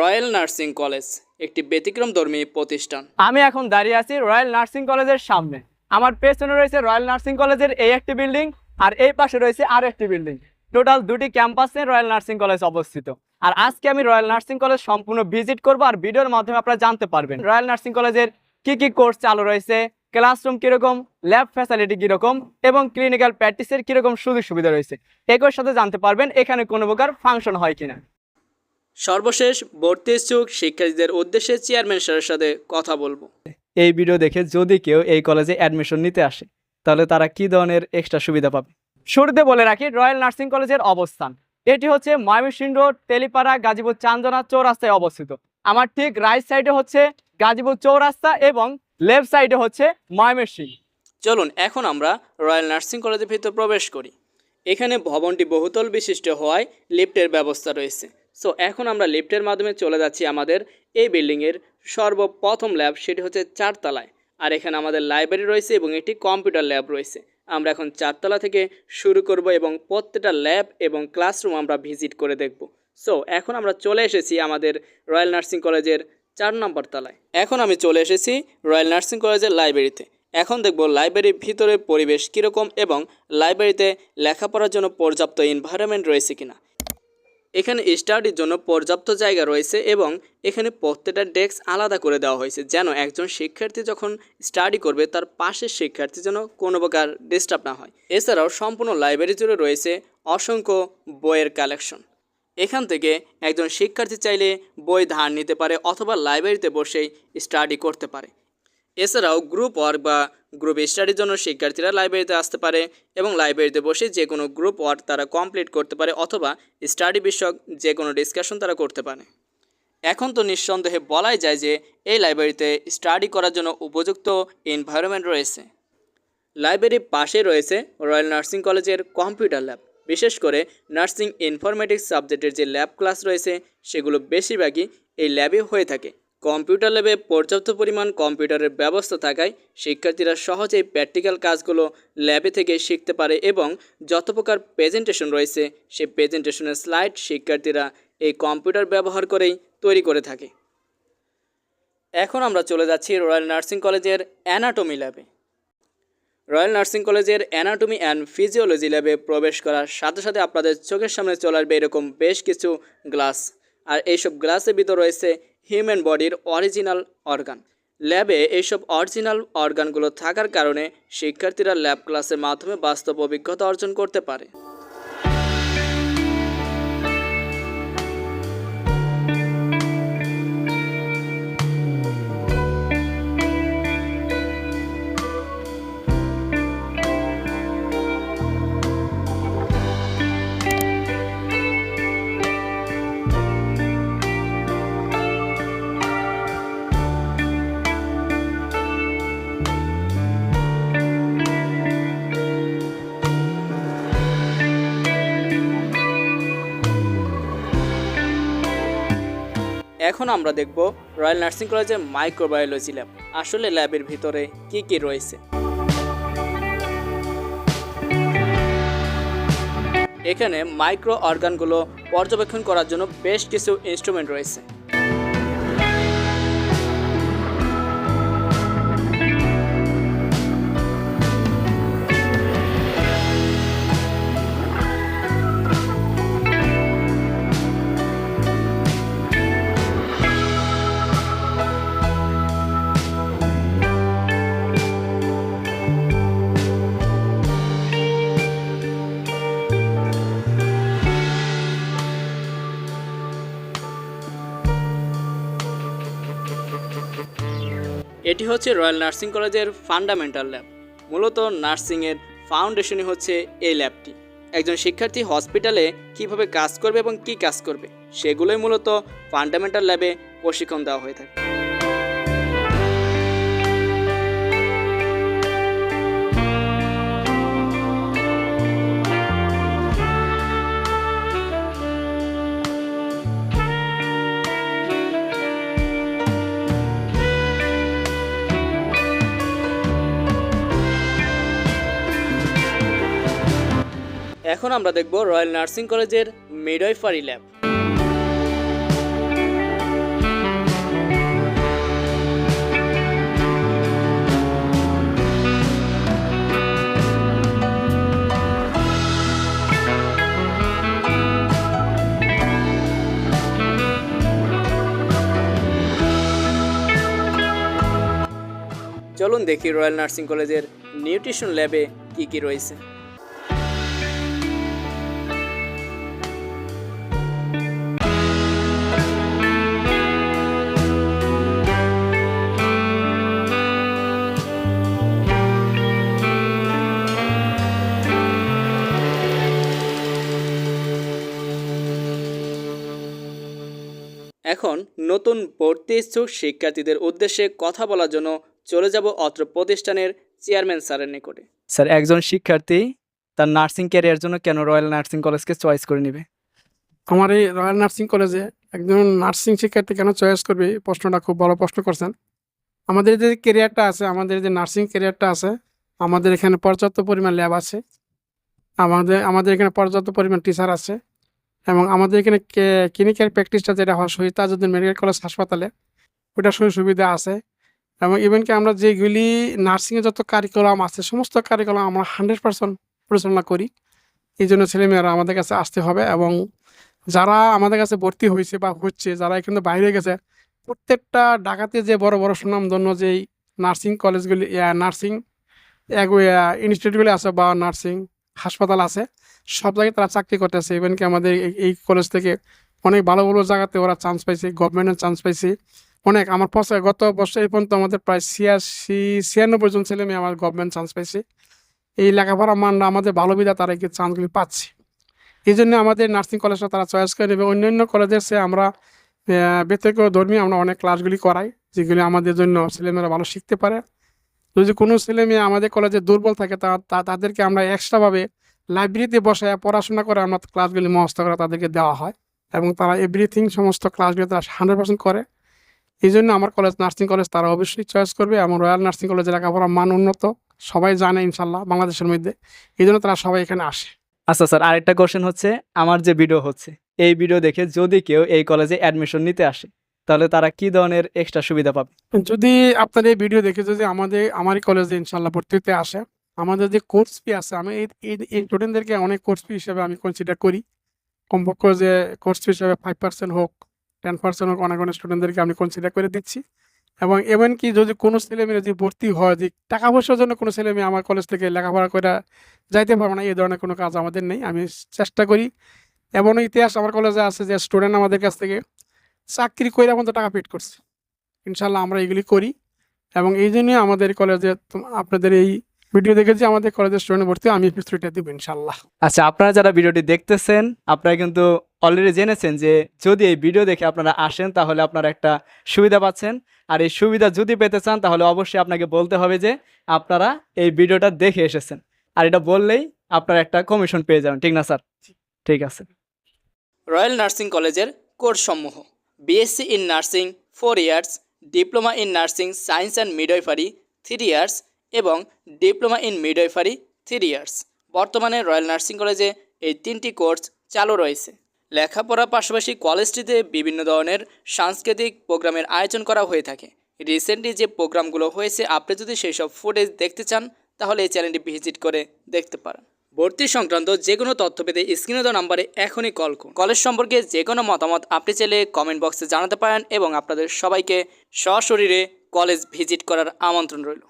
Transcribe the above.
Royal nursing college, একটি ব্যতিক্রমধর্মী প্রতিষ্ঠান। আমি এখন দাঁড়িয়ে আছি রয়্যাল নার্সিং কলেজের সামনে। আমার পেছনে রয়েছে রয়্যাল নার্সিং কলেজের এই একটি বিল্ডিং আর এই পাশে রয়েছে আর একটি বিল্ডিং। টোটাল দুটি ক্যাম্পাসে রয়্যাল নার্সিং কলেজ অবস্থিত। আর আজকে আমি রয়্যাল নার্সিং কলেজ সম্পূর্ণ ভিজিট করব আর ভিডিওর মাধ্যমে আপনারা জানতে পারবেন রয়্যাল নার্সিং কলেজের কি কি কোর্স চালু রয়েছে, ক্লাসরুম কীরকম, ল্যাব ফ্যাসিলিটি কীরকম এবং ক্লিনিক্যাল প্র্যাকটিসের কীরকম সুযোগ সুবিধা রয়েছে। একই সাথে জানতে পারবেন এখানে কোনো প্রকার ফাংশন হয় কিনা। সর্বশেষ ভর্তি ইচ্ছুক শিক্ষার্থীদের উদ্দেশ্যে চেয়ারম্যান স্যারের সাথে কথা বলব। এই ভিডিও দেখে যদি কেউ এই কলেজে অ্যাডমিশন নিতে আসে তাহলে তারা কি ধরনের এক্সট্রা সুবিধা পাবে? শুরুতে বলে রাখি রয়্যাল নার্সিং কলেজের অবস্থান। এটি হচ্ছে ময়মনসিংহ রোড তেলিপাড়া গাজীপুর চান্দনা চৌরাস্তায় অবস্থিত। আমার ঠিক রাইট সাইডে হচ্ছে গাজীপুর চৌরাস্তা এবং লেফট সাইডে হচ্ছে ময়মনসিংহ। চলুন এখন আমরা রয়্যাল নার্সিং কলেজের ভিতর প্রবেশ করি। এখানে ভবনটি বহুতল বিশিষ্ট হওয়ায় লিফটের ব্যবস্থা রয়েছে। সো এখন আমরা লিফটের মাধ্যমে চলে যাচ্ছি আমাদের এই বিল্ডিংয়ের সর্বপ্রথম ল্যাব সেটি হচ্ছে চারতলায়। আর এখানে আমাদের লাইব্রেরি রয়েছে এবং একটি কম্পিউটার ল্যাব রয়েছে। আমরা এখন চারতলা থেকে শুরু করব এবং প্রত্যেকটা ল্যাব এবং ক্লাসরুম আমরা ভিজিট করে দেখব। সো এখন আমরা চলে এসেছি আমাদের রয়্যাল নার্সিং কলেজের চার নম্বর তলায়। এখন আমি চলে এসেছি রয়্যাল নার্সিং কলেজের লাইব্রেরিতে এখন দেখব লাইব্রেরির ভিতরের পরিবেশ কীরকম এবং লাইব্রেরিতে লেখাপড়ার জন্য পর্যাপ্ত এনভায়রনমেন্ট রয়েছে কিনা। এখানে স্টাডির জন্য পর্যাপ্ত জায়গা রয়েছে এবং এখানে প্রত্যেকটা ডেস্ক আলাদা করে দেওয়া হয়েছে, যেন একজন শিক্ষার্থী যখন স্টাডি করবে, তার পাশের শিক্ষার্থী যেন কোনো প্রকার ডিস্টার্ব না হয়। এছাড়াও সম্পূর্ণ লাইব্রেরি জুড়ে রয়েছে অসংখ্য বইয়ের কালেকশন এখান থেকে একজন শিক্ষার্থী চাইলে বই ধার নিতে পারে অথবা লাইব্রেরিতে বসেই স্টাডি করতে পারে। এছাড়াও গ্রুপ ওয়ার্ক বা গ্রুপ স্টাডির জন্য শিক্ষার্থীরা লাইব্রেরিতে আসতে পারে এবং লাইব্রেরিতে বসে যে কোনো গ্রুপ ওয়ার্ক তারা কমপ্লিট করতে পারে অথবা স্টাডি বিষয়ক যে কোনো ডিসকাশন তারা করতে পারে। এখন তো নিঃসন্দেহে বলাই যায় যে এই লাইব্রেরিতে স্টাডি করার জন্য উপযুক্ত এনভায়রনমেন্ট রয়েছে। লাইব্রেরির পাশে রয়েছে রয়্যাল নার্সিং কলেজের কম্পিউটার ল্যাব। বিশেষ করে নার্সিং ইনফরমেটিক্স সাবজেক্টের যে ল্যাব ক্লাস রয়েছে, সেগুলো বেশিরভাগই এই ল্যাবে হয়ে থাকে। কম্পিউটার ল্যাবে পর্যাপ্ত পরিমাণ কম্পিউটারের ব্যবস্থা থাকায় শিক্ষার্থীরা সহজেই প্র্যাকটিক্যাল কাজগুলো ল্যাবে থেকে শিখতে পারে এবং যত প্রকার প্রেজেন্টেশন রয়েছে, সেই প্রেজেন্টেশনের স্লাইড শিক্ষার্থীরা এই কম্পিউটার ব্যবহার করেই তৈরি করে থাকে। এখন আমরা চলে যাচ্ছি রয়্যাল নার্সিং কলেজের অ্যানাটমি ল্যাবে। রয়্যাল নার্সিং কলেজের অ্যানাটমি অ্যান্ড ফিজিওলজি ল্যাবে প্রবেশ করার সাথে সাথে আপনাদের চোখের সামনে চলে আসবে এরকম বেশ কিছু গ্লাস। আর এইসব গ্লাসের ভিতর রয়েছে হিউম্যান বডির অরিজিনাল অর্গান। ল্যাবে এইসব অরিজিনাল অর্গানগুলো থাকার কারণে শিক্ষার্থীরা ল্যাব ক্লাসের মাধ্যমে বাস্তব অভিজ্ঞতা অর্জন করতে পারে। এখন আমরা দেখব রয়্যাল নার্সিং কলেজের মাইক্রোবায়োলজি ল্যাব। আসলে ল্যাবের ভিতরে কি কি রয়েছে? এখানে মাইক্রো অর্গানগুলো পর্যবেক্ষণ করার জন্য বেশ কিছু ইনস্ট্রুমেন্ট রয়েছে। এটি হচ্ছে রয়্যাল নার্সিং কলেজের ফান্ডামেন্টাল ল্যাব। মূলত নার্সিংয়ের ফাউন্ডেশনই হচ্ছে এই ল্যাবটি। একজন শিক্ষার্থী হসপিটালে কীভাবে কাজ করবে এবং কি কাজ করবে, সেগুলোই মূলত ফান্ডামেন্টাল ল্যাবে প্রশিক্ষণ দেওয়া হয়ে থাকে। এখন আমরা দেখব রয়্যাল নার্সিং কলেজের মিডওয়াইফারি ল্যাব। চলুন দেখি রয়্যাল নার্সিং কলেজের নিউট্রিশন ল্যাবে কি কি রয়েছে। এখন নতুন ভর্তি ইচ্ছুক শিক্ষার্থীদের উদ্দেশ্যে কথা বলার জন্য চলে যাব অত্র প্রতিষ্ঠানের চেয়ারম্যান স্যারের নিকটে। স্যার একজন শিক্ষার্থী তার নার্সিং ক্যারিয়ার জন্য কেন রয়্যাল নার্সিং কলেজকে চয়েস করে নেবে? আমার এই রয়্যাল নার্সিং কলেজে একজন নার্সিং শিক্ষার্থী কেন চয়েস করবে? এই প্রশ্নটা খুব ভালো প্রশ্ন করছেন। আমাদের যে কেরিয়ারটা আছে আমাদের যে নার্সিং কেরিয়ারটা আছে আমাদের এখানে পর্যাপ্ত পরিমাণ ল্যাব আছে আমাদের আমাদের এখানে পর্যাপ্ত পরিমাণ টিচার আছে এবং আমাদের এখানে ক্লিনিক্যাল প্র্যাকটিসটা যেটা হয় শহীদ তাজউদ্দিন মেডিকেল কলেজ হাসপাতালে ওটা সুযোগ সুবিধা আছে। এবং ইভেন কি আমরা যেগুলি নার্সিংয়ে যত কারিকুলাম আছে, সমস্ত কারিকুলাম আমরা হান্ড্রেড পার্সেন্ট পরিচালনা করি। এই জন্য ছেলেমেয়েরা আমাদের কাছে আসতে হবে এবং যারা আমাদের কাছে ভর্তি হয়েছে বা হচ্ছে, যারা কিন্তু বাইরে গেছে, প্রত্যেকটা ঢাকাতে যে বড় বড় সুনামধন্য যেই নার্সিং কলেজগুলি নার্সিং ইনস্টিটিউটগুলি আছে বা নার্সিং হাসপাতাল আছে সব জায়গায় তারা চাকরি করতেছে। ইভেন কি আমাদের এই- কলেজ থেকে অনেক ভালো ভালো জায়গাতে ওরা চান্স পাইছে গভর্নমেন্টের চান্স পাইছে। অনেক, আমার পছন্দ, গত বছর পর্যন্ত আমাদের প্রায় ছিয়াশি, ছিয়ানব্বই জন ছেলে মেয়ে আমার গভর্নমেন্ট চান্স পাইছে। এই লেখাপড়া মানরা আমাদের ভালো বিধা তারা এই চান্সগুলি পাচ্ছে। এই জন্য আমাদের নার্সিং কলেজটা তারা চয়েস করে নেবে। অন্যান্য কলেজের চেয়ে আমরা বেতক ধর্মী আমরা অনেক ক্লাসগুলি করাই, যেগুলি আমাদের জন্য ছেলেমেয়েরা ভালো শিখতে পারে। যদি কোনো ছেলে মেয়ে আমাদের কলেজে দুর্বল থাকে, তা- তাদেরকে আমরা এক্সট্রাভাবে লাইব্রেরিতে বসে পড়াশোনা করে আমরা ক্লাসগুলি মহস্ত করে তাদেরকে দেওয়া হয় এবং তারা এভরিথিং সমস্ত ক্লাসগুলি তারা হান্ড্রেড পার্সেন্ট করে। এই জন্য আমার কলেজ নার্সিং কলেজ তারা অবশ্যই চয়েস করবে এবং রয়্যাল নার্সিং কলেজের লেখাপড়ার মান উন্নত। সবাই জানে ইনশাল্লাহ বাংলাদেশের মধ্যে। এই জন্য তারা সবাই এখানে আসে। আচ্ছা স্যার আরেকটা কোশ্চেন হচ্ছে আমার যে ভিডিও হচ্ছে এই ভিডিও দেখে যদি কেউ এই কলেজে অ্যাডমিশন নিতে আসে তাহলে তারা কি ধরনের এক্সট্রা সুবিধা পাবে? যদি আপনার এই ভিডিও দেখে যদি আমাদের আমার কলেজে ইনশাল্লাহ ভর্তি হতে আসে আমাদের যে কোর্স ফি আছে, আমি এই স্টুডেন্টদেরকে অনেক কোর্স ফি হিসেবে আমি কনসিডার করি। কমপক্ষে যে কোর্স ফি হিসেবে ফাইভ পার্সেন্ট হোক টেন পার্সেন্ট হোক, অনেক অনেক স্টুডেন্টদেরকে আমি কনসিডার করে দিচ্ছি। এবং এমন কি যদি কোনো ছেলে মেয়ে যদি ভর্তি হয়, যে টাকা পয়সার জন্য কোনো ছেলে মেয়ে আমার কলেজ থেকে লেখাপড়া করে যাইতে পারবে না, এই ধরনের কোনো কাজ আমাদের নেই, আমি চেষ্টা করি। এমন ইতিহাস আমার কলেজে আছে যে স্টুডেন্ট আমাদের কাছ থেকে চাকরি করে তো টাকা পেড করছে। ইনশাল্লাহ আমরা এগুলি করি। এবং এই জন্যই আমাদের কলেজে আপনাদের এই ভিডিও দেখেছি আমাদের কলেজের স্টুডেন্ট ভর্তি আমি ফিস্টুরিটা দিব ইনশাল্লাহ। আচ্ছা আপনারা যারা ভিডিওটি দেখতেছেন আপনারা কিন্তু অলরেডি জেনেছেন যে যদি এই ভিডিও দেখে আপনারা আসেন তাহলে আপনারা একটা সুবিধা পাচ্ছেন। আর এই সুবিধা যদি পেতে চান তাহলে অবশ্যই আপনাকে বলতে হবে যে আপনারা এই ভিডিওটা দেখে এসেছেন। আর এটা বললেই আপনারা একটা কমিশন পেয়ে যাবেন ঠিক না স্যার? ঠিক আছে। রয়্যাল নার্সিং কলেজের কোর্সসমূহ BSc in nursing four years diploma in nursing science and midwifery three years এবং diploma in midwifery three years বর্তমানে রয়্যাল নার্সিং কলেজে এই তিনটি কোর্স চালু রয়েছে। লেখাপড়ার পাশাপাশি কলেজটিতে বিভিন্ন ধরনের সাংস্কৃতিক প্রোগ্রামের আয়োজন করা হয়ে থাকে। রিসেন্টলি যে প্রোগ্রামগুলো হয়েছে, আপনি যদি সেই সব ফুটেজ দেখতে চান, তাহলে এই চ্যানেলটি ভিজিট করে দেখতে পারেন। ভর্তি সংক্রান্ত যে কোনো তথ্য পেতে স্ক্রিনে দেওয়া নাম্বারে এখনই কল করুন। কলেজ সম্পর্কে যে কোনো মতামত আপনি চাইলে কমেন্ট বক্সে জানাতে পারেন এবং আপনাদের সবাইকে সশরীরে কলেজ ভিজিট করার আমন্ত্রণ রইল।